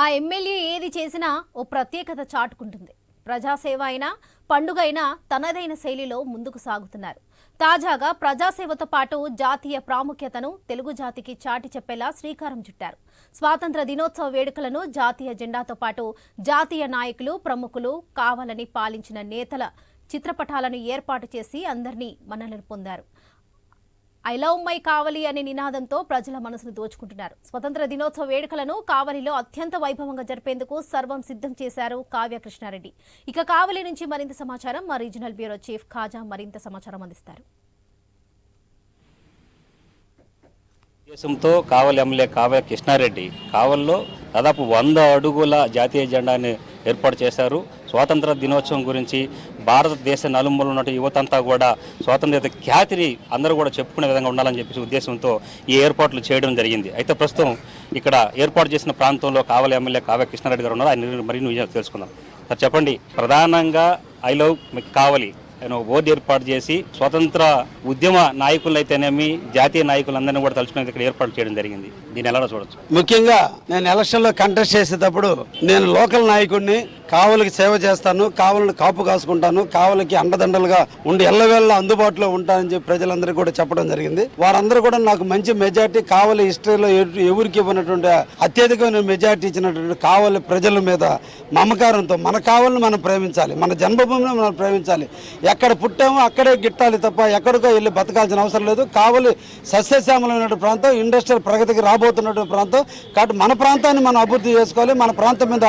ఆ ఎమ్మెల్యే ఏది చేసినా ఓ ప్రత్యేకత చాటుకుంటుంది. ప్రజాసేవ అయినా పండుగ అయినా తనదైన శైలిలో ముందుకు సాగుతున్నారు. తాజాగా ప్రజాసేవతో పాటు జాతీయ ప్రాముఖ్యతను తెలుగు జాతికి చాటి చెప్పేలా శ్రీకారం చుట్టారు. స్వాతంత్ర దినోత్సవ వేడుకలను జాతీయ జెండాతో పాటు జాతీయ నాయకులు ప్రముఖులు కావాలని పాలించిన నేతల చిత్రపటాలను ఏర్పాటు చేసి అందరినీ మన్నలను పొందారు. ఐ లవ్ మై కావలి అనే నినాదంతో ప్రజల మనసును దోచుకుంటున్నారు. స్వతంత్ర దినోత్సవ వేడుకలను కావలిలో అత్యంత వైభవంగా జరిపేందుకు సర్వం సిద్ధం చేశారు కావ్య కృష్ణారెడ్డి ఇక కావలి నుంచి మరింత సమాచారం మా రీజనల్ బ్యూరో చీఫ్ ఖాజా మరింత సమాచారం అందిస్తారు. దేశంతో కావలి ఎమ్మెల్యే కావ్య కృష్ణారెడ్డి కావల్లో దాదాపు వంద అడుగుల జాతీయ జెండాని ఏర్పాటు చేశారు. స్వాతంత్ర దినోత్సవం గురించి భారతదేశ నలుమూలలో ఉన్న యువతంతా కూడా స్వాతంత్ర ఖ్యాతిని అందరూ కూడా చెప్పుకునే విధంగా ఉండాలని చెప్పేసి ఉద్దేశంతో ఈ ఏర్పాట్లు చేయడం జరిగింది. అయితే ప్రస్తుతం ఇక్కడ ఏర్పాటు చేసిన ప్రాంతంలో కావలి ఎమ్మెల్యే కావ్య కృష్ణారెడ్డి గారు ఉన్నారు. ఆయన మరిన్ని విజయాలు తెలుసుకుందాం. సార్ చెప్పండి. ప్రధానంగా ఐ లవ్ కావలి ఆయన బోర్డు ఏర్పాటు చేసి స్వతంత్ర ఉద్యమ నాయకులైతేనేమి జాతీయ నాయకులందరినీ కూడా తలుచుకునేది ఇక్కడ ఏర్పాటు చేయడం జరిగింది. దీన్ని ఎలా చూడొచ్చు? ముఖ్యంగా నేను ఎలక్షన్లో కంటెస్ట్ చేసేటప్పుడు నేను లోకల్ నాయకుడిని కావలికి సేవ చేస్తాను కావలిని కాపు కాసుకుంటాను కావలికి అండదండలుగా ఉండి ఎల్లవేళ్ళ అందుబాటులో ఉంటానని చెప్పి ప్రజలందరికీ కూడా చెప్పడం జరిగింది. వారందరూ కూడా నాకు మంచి మెజార్టీ కావలి హిస్టరీలో ఎవరికి ఇవ్వనటువంటి అత్యధికమైన మెజార్టీ ఇచ్చినటువంటి కావలి ప్రజల మీద మమకారంతో మన కావలిని మనం ప్రేమించాలి మన జన్మభూమిని మనం ప్రేమించాలి. ఎక్కడ పుట్టామో అక్కడే గిట్టాలి తప్ప ఎక్కడికో వెళ్ళి బతకాల్సిన అవసరం లేదు. కావలి సస్యశ్యామలమైన ప్రాంతం ఇండస్ట్రియల్ ప్రగతికి రాబోతున్నటువంటి ప్రాంతం. కాబట్టి మన ప్రాంతాన్ని మనం అభివృద్ధి చేసుకోవాలి మన ప్రాంతం మీద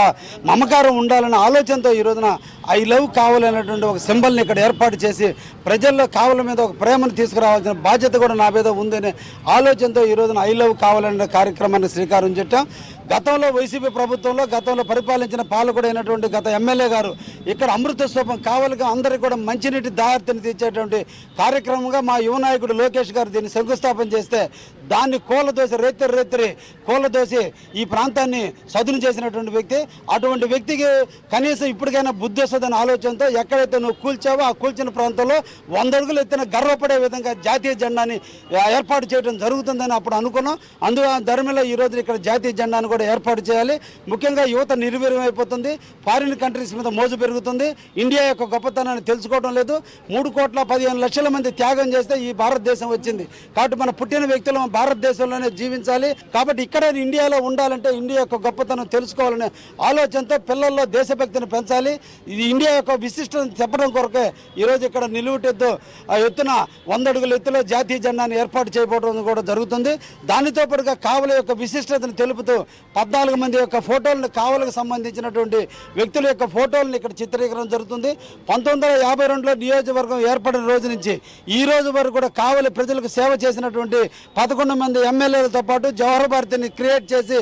మమకారం ఉండాలని ఆలోచనతో ఈ రోజున ఐ లవ్ కావలి అనేటువంటి ఒక సింబల్ని ఇక్కడ ఏర్పాటు చేసి ప్రజల్లో కావల మీద ఒక ప్రేమను తీసుకురావాల్సిన బాధ్యత కూడా నా మీద ఉందనే ఆలోచనతో ఈ రోజున ఐ లవ్ కావాలనే కార్యక్రమాన్ని శ్రీకారం చుట్టాం. గతంలో వైసీపీ ప్రభుత్వంలో గతంలో పరిపాలించిన పాలకుడైనటువంటి గత ఎమ్మెల్యే గారు ఇక్కడ అమృత స్థూపం కావలిగా అందరికీ కూడా మంచినీటి దారిని తీర్చేటువంటి కార్యక్రమంగా మా యువ నాయకుడు లోకేష్ గారు దీన్ని శంకుస్థాపన చేస్తే దాన్ని కోలదోసి రేత్రి రేత్రి కోలదోసి ఈ ప్రాంతాన్ని సదును చేసినటువంటి వ్యక్తి. అటువంటి వ్యక్తికి కనీసం ఇప్పటికైనా బుద్ధి వస్తుందనే ఆలోచనతో ఎక్కడైతే నువ్వు కూల్చావో ఆ కూల్చిన ప్రాంతంలో వంద అడుగులు ఎత్తిన గర్వపడే విధంగా జాతీయ జెండాని ఏర్పాటు చేయడం జరుగుతుందని అప్పుడు అనుకున్నాం. అందు ధర్మలో ఈ రోజు ఇక్కడ జాతీయ జెండాను కూడా ఏర్పాటు చేయాలి. ముఖ్యంగా యువత నిర్వీర్యం అయిపోతుంది. ఫారిన్ కంట్రీస్ మీద మోజు పెరుగుతుంది. ఇండియా యొక్క గొప్పతనాన్ని తెలుసుకోవడం లేదు. మూడు కోట్ల పదిహేను లక్షల మంది త్యాగం చేస్తే ఈ భారతదేశం వచ్చింది. కాబట్టి మన పుట్టిన వ్యక్తులు భారతదేశంలోనే జీవించాలి. కాబట్టి ఇక్కడ ఇండియాలో ఉండాలంటే ఇండియా యొక్క గొప్పతనం తెలుసుకోవాలనే ఆలోచనతో పిల్లల్లో దేశభక్తిని పెంచాలి. ఇది ఇండియా యొక్క విశిష్టతను చెప్పడం కొరకే ఈరోజు ఇక్కడ నిలువుటెత్తు ఆ ఎత్తున వంద అడుగుల ఎత్తులో జాతీయ జెండాను ఏర్పాటు చేయబడడం కూడా జరుగుతుంది. దానితో పాటుగా కావలి యొక్క విశిష్టతను తెలుపుతూ పద్నాలుగు మంది యొక్క ఫోటోలను కావలకు సంబంధించినటువంటి వ్యక్తుల యొక్క ఫోటోలను ఇక్కడ చిత్రీకరణ జరుగుతుంది. పంతొమ్మిది వందల యాభై రెండులో నియోజకవర్గం ఏర్పడిన రోజు నుంచి ఈ రోజు వరకు కూడా కావలి ప్రజలకు సేవ చేసినటువంటి పదకొండు మంది ఎమ్మెల్యేలతో పాటు జవహర్ భారతిని క్రియేట్ చేసి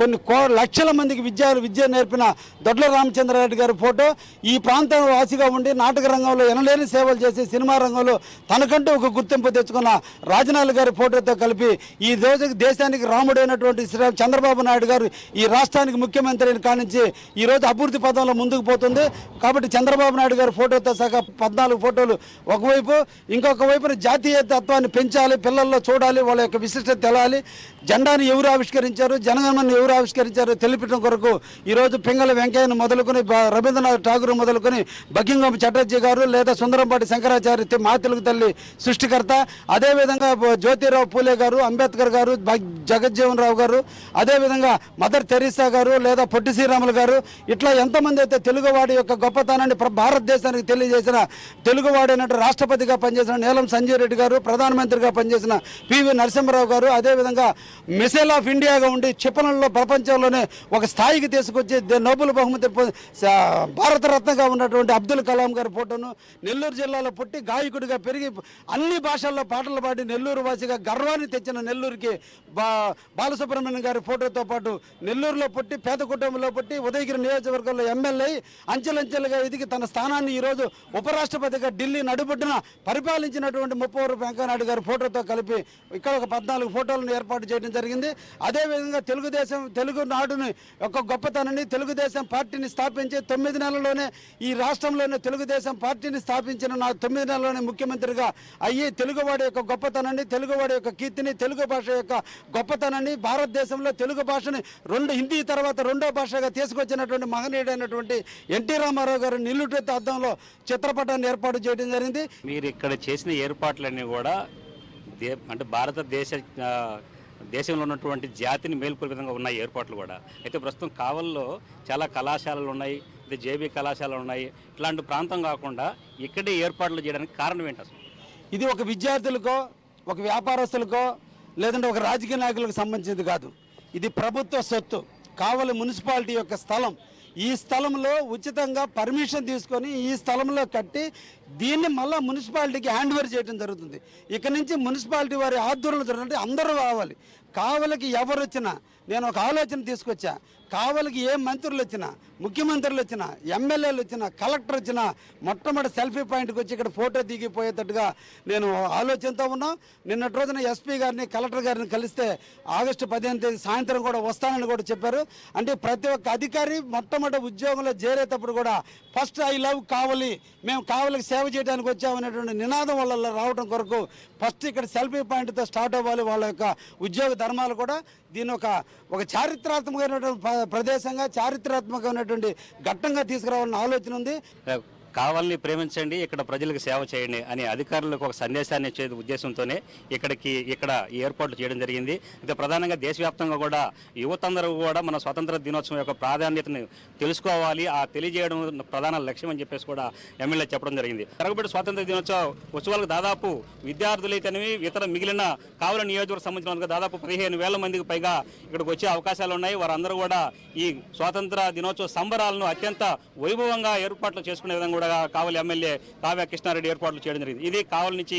కొన్ని కో లక్షల మందికి విద్య విద్య నేర్పిన దొడ్ల రామచంద్రారెడ్డి గారి ఫోటో. ఈ ప్రాంతం వాసిగా ఉండి నాటక రంగంలో ఎనలేని సేవలు చేసి సినిమా రంగంలో తనకంటూ ఒక గుర్తింపు తెచ్చుకున్న రాజనాథ్ గారి ఫోటోతో కలిపి ఈ రోజు దేశానికి రాముడైనటువంటి శ్రీ చంద్రబాబు నాయుడు గారు ఈ రాష్ట్రానికి ముఖ్యమంత్రిని కానించి ఈ రోజు అభివృద్ధి పదంలో ముందుకు పోతుంది. కాబట్టి చంద్రబాబు నాయుడు గారి ఫోటోతో సహా పద్నాలుగు ఫోటోలు ఒకవైపు ఇంకొక వైపున జాతీయ తత్వాన్ని పెంచాలి పిల్లల్లో చూడాలి వాళ్ళ యొక్క విశిష్టత తెలాలి. జెండాను ఎవరు ఆవిష్కరించారు? జనగణమని ఎవరు ఆవిష్కరించారు తెలిపడం కొరకు ఈరోజు పింగళ వెంకయ్యను మొదలుకొని రవీంద్రనాథ్ ఠాగూర్ మొదలుకొని బకింగం చటర్జీ గారు లేదా సుందరంపాటి శంకరాచార్య మా తెలుగు తల్లి సృష్టికర్త. అదేవిధంగా జ్యోతిరావు పూలే గారు అంబేద్కర్ గారు జగజ్జీవన్ రావు గారు అదేవిధంగా మదర్ తెరీసా గారు లేదా పొట్టి శ్రీరాములు గారు. ఇట్లా ఎంతమంది అయితే తెలుగువాడి యొక్క గొప్పతనాన్ని భారతదేశానికి తెలియజేసిన తెలుగువాడైనట్టు రాష్ట్రపతిగా పనిచేసిన నీలం సంజయ్ రెడ్డి గారు ప్రధానమంత్రిగా పనిచేసిన పివి నరసింహరావు గారు అదేవిధంగా మిసైల్ ఆఫ్ ఇండియాగా ఉండి క్షిపణుల్లో ప్రపంచంలోనే ఒక స్థాయికి తీసుకొచ్చి నోబుల్ నోబెల్ బహుమతి పొ- భారతరత్నగా ఉన్నటువంటి అబ్దుల్ కలాం గారి ఫోటోను నెల్లూరు జిల్లాలో పుట్టి గాయకుడిగా పెరిగి అన్ని భాషల్లో పాటలు పాడి నెల్లూరు వాసిగా గర్వాన్ని తెచ్చిన నెల్లూరుకి బా బాలసుబ్రహ్మణ్యం గారి ఫోటోతో పాటు నెల్లూరులో పుట్టి పేద కుటుంబంలో పుట్టి ఉదయగిరి నియోజకవర్గంలో ఎమ్మెల్యే అంచెలంచెలుగా ఎదిగి తన స్థానాన్ని ఈరోజు ఉపరాష్ట్రపతిగా ఢిల్లీ నడుబొడ్డున పరిపాలించినటువంటి ముప్పవరు వెంకయ్యనాయుడు గారి ఫోటోతో కలిపి ఇక్కడ ఒక పద్నాలుగు ఫోటోలను ఏర్పాటు చేయడం జరిగింది. అదేవిధంగా తెలుగుదేశం తెలుగు నాడుని యొక్క గొప్పతనాన్ని తెలుగుదేశం పార్టీని స్థాపించి తొమ్మిది నెలల్లోనే ఈ రాష్ట్రంలోనే తెలుగుదేశం పార్టీని స్థాపించిన నా తొమ్మిది నెలల్లోనే ముఖ్యమంత్రిగా అయ్యి తెలుగువాడి యొక్క గొప్పతనాన్ని తెలుగువాడి యొక్క కీర్తిని తెలుగు భాష యొక్క గొప్పతనాన్ని భారతదేశంలో తెలుగు భాషని రెండు హిందీ తర్వాత రెండో భాషగా తీసుకొచ్చినటువంటి మహనీయుడైనటువంటి ఎన్టీ రామారావు గారు నిల్లుటెత్తు అర్థంలో చిత్రపటాన్ని ఏర్పాటు చేయడం జరిగింది. మీరు ఇక్కడ చేసిన ఏర్పాట్లన్నీ కూడా అంటే భారతదేశ దేశంలో ఉన్నటువంటి జాతిని మేల్కొల్పే విధంగా ఉన్నాయి ఏర్పాట్లు కూడా. అయితే ప్రస్తుతం కావల్లో చాలా కళాశాలలు ఉన్నాయి ఇది జేబీ కళాశాలలు ఉన్నాయి. ఇట్లాంటి ప్రాంతం కాకుండా ఇక్కడే ఏర్పాట్లు చేయడానికి కారణం ఏంటి అసలు? ఇది ఒక విద్యార్థులకో ఒక వ్యాపారస్తులకో లేదంటే ఒక రాజకీయ నాయకులకు సంబంధించింది కాదు. ఇది ప్రభుత్వ సొత్తు. కావలి మున్సిపాలిటీ యొక్క స్థలం ఈ స్థలంలో ఉచితంగా పర్మిషన్ తీసుకొని ఈ స్థలంలో కట్టి దీన్ని మళ్ళీ మున్సిపాలిటీకి హ్యాండ్ ఓవర్ చేయడం జరుగుతుంది. ఇక నుంచి మున్సిపాలిటీ వారి ఆధ్వర్యంలో జరుగుతుంటే అందరూ రావాలి కావలికి ఎవరు వచ్చినా నేను ఒక ఆలోచన తీసుకొచ్చా కావలికి ఏ మంత్రులు వచ్చినా ముఖ్యమంత్రులు వచ్చినా ఎమ్మెల్యేలు వచ్చినా కలెక్టర్ వచ్చినా మొట్టమొదటి సెల్ఫీ పాయింట్కి వచ్చి ఇక్కడ ఫోటో దిగిపోయేటట్టుగా నేను ఆలోచనతో ఉన్నా. నిన్నటి రోజున ఎస్పీ గారిని కలెక్టర్ గారిని కలిస్తే ఆగస్టు పదిహేను తేదీ సాయంత్రం కూడా వస్తానని కూడా చెప్పారు. అంటే ప్రతి ఒక్క అధికారి మొట్టమొదటి ఉద్యోగంలో చేరేటప్పుడు కూడా ఫస్ట్ ఐ లవ్ కావలి మేము కావలికి సేవ చేయడానికి వచ్చామనేటువంటి నినాదం వాళ్ళ రావడం కొరకు ఫస్ట్ ఇక్కడ సెల్ఫీ పాయింట్తో స్టార్ట్ అవ్వాలి వాళ్ళ యొక్క ఉద్యోగ ధర్మాలు కూడా. దీని ఒక ఒక చారిత్రాత్మకమైనటువంటి ప్రదేశంగా చారిత్రాత్మకమైనటువంటి ఘట్టంగా తీసుకురావాలన్న ఆలోచన ఉంది. కావాలని ప్రేమించండి ఇక్కడ ప్రజలకు సేవ చేయండి అనే అధికారులకు ఒక సందేశాన్ని ఇచ్చే ఉద్దేశంతోనే ఇక్కడికి ఇక్కడ ఈ ఏర్పాట్లు చేయడం జరిగింది. అయితే ప్రధానంగా దేశవ్యాప్తంగా కూడా యువతందరూ కూడా మన స్వాతంత్ర దినోత్సవం యొక్క ప్రాధాన్యతను తెలుసుకోవాలి ఆ తెలియజేయడం ప్రధాన లక్ష్యం అని చెప్పేసి కూడా ఎమ్మెల్యే చెప్పడం జరిగింది. తరగబడి స్వాతంత్ర దినోత్సవ ఉత్సవాలకు దాదాపు విద్యార్థులైతేనేవి ఇతర మిగిలిన కావల నియోజకవర్గం సంబంధించిన దాదాపు పదిహేను వేల మందికి పైగా ఇక్కడికి వచ్చే అవకాశాలు ఉన్నాయి. వారందరూ కూడా ఈ స్వాతంత్ర దినోత్సవ సంబరాలను అత్యంత వైభవంగా ఏర్పాట్లు చేసుకునే విధంగా కూడా కావలి ఎమ్మెల్యే కావ్య కృష్ణారెడ్డి ఏర్పాట్లు చేయడం జరిగింది. ఇది కావలి నుంచి